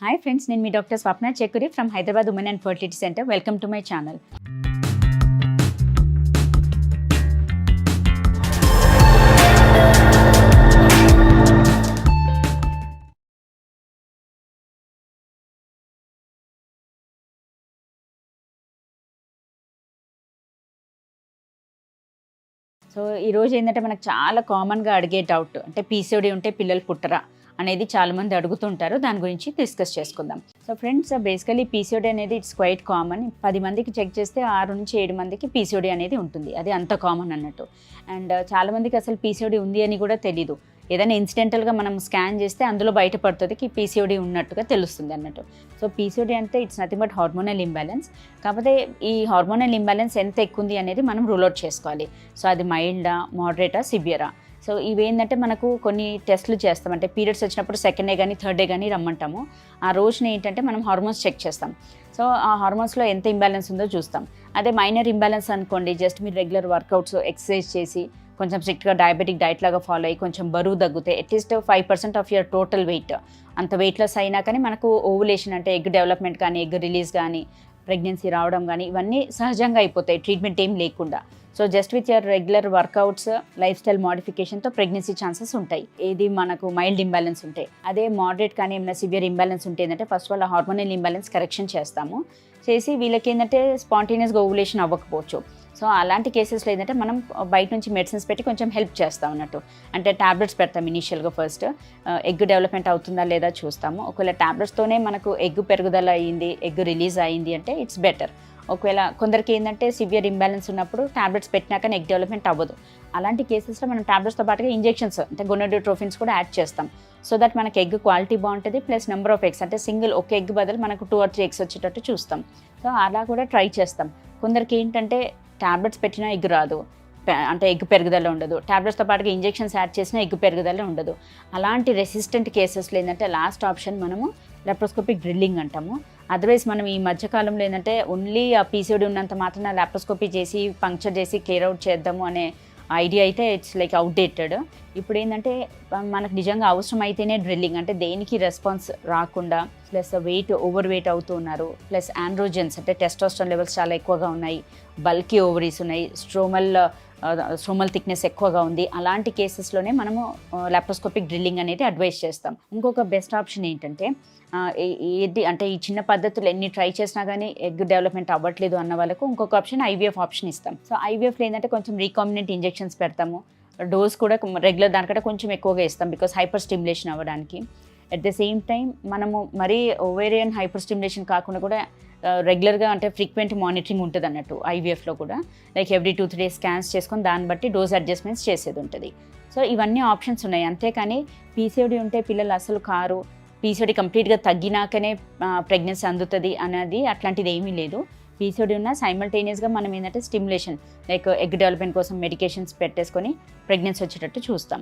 Hi friends నేను మీ doctor Swapna Chekkuri from Hyderabad women and fertility centre welcome to my channel so ఈరోజు ఏంటంటే మనకు చాలా కామన్గా అడిగే డౌట్ అంటే పీసీఓడి ఉంటే పిల్లలు పుట్టరా? అనేది చాలామంది అడుగుతుంటారు. దాని గురించి డిస్కస్ చేసుకుందాం. సో ఫ్రెండ్స్ బేసికలీ పీసీఓడి అనేది ఇట్స్ క్వైట్ కామన్ పది మందికి చెక్ చేస్తే ఆరు నుంచి ఏడు మందికి పీసీఓడి అనేది ఉంటుంది. అది అంత కామన్ అన్నట్టు. అండ్ uh, చాలామందికి అసలు పీసీఓడి ఉంది అని కూడా తెలీదు. ఏదైనా ఇన్సిడెంటల్గా మనం స్కాన్ చేస్తే అందులో బయటపడుతుంది పీసీఓడి ఉన్నట్టుగా తెలుస్తుంది అన్నట్టు. సో పీసీఓడి అంటే it's nothing but hormonal imbalance కాకపోతే ఈ హార్మోనల్ ఇంబ్యాలెన్స్ ఎంత ఎక్కువ ఉంది అనేది మనం రూల్ అవుట్ చేసుకోవాలి. సో అది మైల్డా మోడరేటా సివియరా సో ఇవేంటంటే మనకు కొన్ని టెస్ట్లు చేస్తాం. అంటే పీరియడ్స్ వచ్చినప్పుడు సెకండ్ డే కానీ థర్డ్ డే కానీ రమ్మంటాము. ఆ రోజున ఏంటంటే మనం హార్మోన్స్ చెక్ చేస్తాం. సో ఆ హార్మోన్స్లో ఎంత ఇంబ్యాలెన్స్ ఉందో చూస్తాం. అదే మైనర్ ఇంబ్యాలెన్స్ అనుకోండి జస్ట్ మీరు రెగ్యులర్ వర్కౌట్స్ ఎక్సర్సైజ్ చేసి కొంచెం స్ట్రిక్ట్గా డయాబెటిక్ డైట్ లాగా ఫాలో అయ్యి కొంచెం బరువు తగ్గితే at least five percent of your total weight అంత వెయిట్ లాస్ అయినా కానీ మనకు ఓవులేషన్ అంటే ఎగ్ డెవలప్మెంట్ కానీ ఎగ్ రిలీజ్ కానీ ప్రెగ్నెన్సీ రావడం కానీ ఇవన్నీ సహజంగా అయిపోతాయి. ట్రీట్మెంట్ ఏం లేకుండా. So just with your regular workouts lifestyle మోడిఫికేషన్తో pregnancy chances ఉంటాయి. ఏది మనకు మైల్డ్ ఇంబ్యాలెన్స్ ఉంటాయి అదే మోడరేట్ కానీ ఏమైనా సివియర్ ఇంబ్యాలెన్స్ ఉంటే ఏంటంటే ఫస్ట్ వాళ్ళ హార్మోనల్ ఇంబ్యాలెన్స్ కరెక్షన్ చేస్తాము. చేసి వీళ్ళకి ఏంటంటే స్పాంటేనియస్గా ఓవులేషన్ అవ్వకపోవచ్చు. సో అలాంటి కేసెస్లో ఏంటంటే మనం బయట నుంచి మెడిసిన్స్ పెట్టి కొంచెం హెల్ప్ చేస్తాం అన్నట్టు. అంటే ట్యాబ్లెట్స్ పెడతాం ఇనీషియల్గా ఫస్ట్ ఎగ్ డెవలప్మెంట్ అవుతుందా లేదా చూస్తాము. ఒకవేళ ట్యాబ్లెట్స్తోనే మనకు ఎగ్ పెరుగుదల అయ్యింది ఎగ్ రిలీజ్ అయ్యింది అంటే ఇట్స్ బెటర్ ఒకవేళ కొందరికి ఏంటంటే సివియర్ ఇంబ్యాలెన్స్ ఉన్నప్పుడు ట్యాబ్లెట్స్ పెట్టినాక ఎగ్ డెవలప్మెంట్ అవ్వదు. అలాంటి కేసెస్లో మనం ట్యాబ్లెట్స్తో పాటుగా ఇంజెక్షన్స్ అంటే గొనోడియోట్రోఫిన్స్ కూడా యాడ్ చేస్తాం. సో దట్ మనకి ఎగ్ క్వాలిటీ బాగుంటుంది ప్లస్ నెంబర్ ఆఫ్ ఎగ్స్ అంటే సింగిల్ ఒక ఎగ్ బదులు మనకు టూ ఆర్ త్రీ ఎగ్స్ వచ్చేటట్టు చూస్తాం. సో అలా కూడా ట్రై చేస్తాం. కొందరికి ఏంటంటే ట్యాబ్లెట్స్ పెట్టినా ఎగ్ రాదు. అంటే ఎగ్ పెరుగుదల ఉండదు. ట్యాబ్లెట్స్తో పాటుగా ఇంజెక్షన్స్ యాడ్ చేసినా ఎగ్ పెరుగుదల ఉండదు. అలాంటి రెసిస్టెంట్ కేసెస్లో ఏంటంటే లాస్ట్ ఆప్షన్ మనము లెప్రోస్కోపిక్ డ్రిల్లింగ్ అంటాము. అదర్వైజ్ మనం ఈ మధ్యకాలంలో ఏంటంటే ఓన్లీ ఆ పీసీఓడి ఉన్నంత మాత్రాన లాప్రోస్కోపీ చేసి పంక్చర్ చేసి క్లియర్ అవుట్ చేద్దాము అనే ఐడియా అయితే ఇట్స్ లైక్ అవుట్డేటెడ్ ఇప్పుడు ఏంటంటే మనకు నిజంగా అవసరం అయితేనే డ్రిల్లింగ్ అంటే దేనికి రెస్పాన్స్ రాకుండా ప్లస్ వెయిట్ ఓవర్ వెయిట్ అవుతూ ఉన్నారు ప్లస్ ఆండ్రోజెన్స్ అంటే టెస్టోస్టన్ లెవెల్స్ చాలా ఎక్కువగా ఉన్నాయి బల్కీ ఓవరీస్ ఉన్నాయి స్ట్రోమల్ స్ట్రోమల్ థిక్నెస్ ఎక్కువగా ఉంది. అలాంటి కేసెస్లోనే మనము లాప్రోస్కోపిక్ డ్రిల్లింగ్ అనేది అడ్వైస్ చేస్తాం. ఇంకొక బెస్ట్ ఆప్షన్ ఏంటంటే ఏది అంటే ఈ చిన్న పద్ధతులు ఎన్ని ట్రై చేసినా కానీ ఎగ్ డెవలప్మెంట్ అవ్వట్లేదు అన్న వాళ్ళకు ఇంకొక ఆప్షన్ ఐవీఎఫ్ ఆప్షన్ ఇస్తాం. సో ఐవీఎఫ్లో ఏంటంటే కొంచెం రీకాంబినెంట్ ఇంజెక్షన్స్ పెడతాము. డోస్ కూడా రెగ్యులర్ దానికంటే కొంచెం ఎక్కువగా ఇస్తాం బికాస్ హైపర్ స్టిమ్యులేషన్ అవ్వడానికి. అట్ ద సేమ్ టైం మనము మరీ ఓవేరియన్ హైపర్ స్టిమ్యులేషన్ కాకుండా కూడా రెగ్యులర్గా అంటే ఫ్రీక్వెంట్ మానిటరింగ్ ఉంటుంది అన్నట్టు ఐవీఎఫ్లో కూడా. Like every two three days scans చేసుకొని దాన్ని బట్టి డోస్ అడ్జస్ట్మెంట్స్ చేసేది ఉంటుంది. సో ఇవన్నీ ఆప్షన్స్ ఉన్నాయి. అంతేకాని పీసీఓడి ఉంటే పిల్లలు అసలు కారు పీసీఓడి కంప్లీట్గా తగ్గినాకనే ప్రెగ్నెన్సీ అందుతుంది అనేది అట్లాంటిది ఏమీ లేదు. పీసీఓడి ఉన్న సైమల్టేనియస్గా మనం ఏంటంటే స్టిమ్యులేషన్ లైక్ ఎగ్ డెవలప్మెంట్ కోసం మెడికేషన్స్ పెట్టేసుకొని ప్రెగ్నెన్సీ వచ్చేటట్టు చూస్తాం.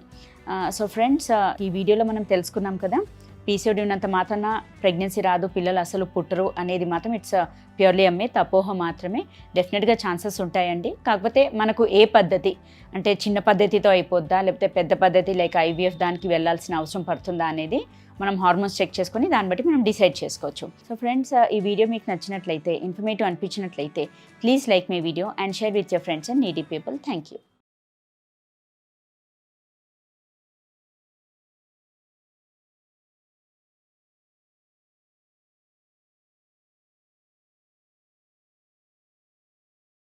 సో ఫ్రెండ్స్ ఈ వీడియోలో మనం తెలుసుకున్నాం కదా పీసీఓడి ఉన్నంత మాత్రాన ప్రెగ్నెన్సీ రాదు పిల్లలు అసలు పుట్టరు అనేది మాత్రం ఇట్స్ ప్యూర్లీ అమ్మే తపోహ మాత్రమే. డెఫినెట్గా ఛాన్సెస్ ఉంటాయండి. కాకపోతే మనకు ఏ పద్ధతి? అంటే చిన్న పద్ధతితో అయిపోద్దా? లేకపోతే పెద్ద పద్ధతి లైక్ ఐవీఎఫ్ దానికి వెళ్ళాల్సిన అవసరం పడుతుందా అనేది మనం హార్మోన్స్ చెక్ చేసుకొని దాన్ని బట్టి మనం డిసైడ్ చేసుకోవచ్చు. సో ఫ్రెండ్స్ uh, ఈ వీడియో మీకు నచ్చినట్లయితే informative అనిపించినట్లయితే please like my video and share with your friends and needy people thank you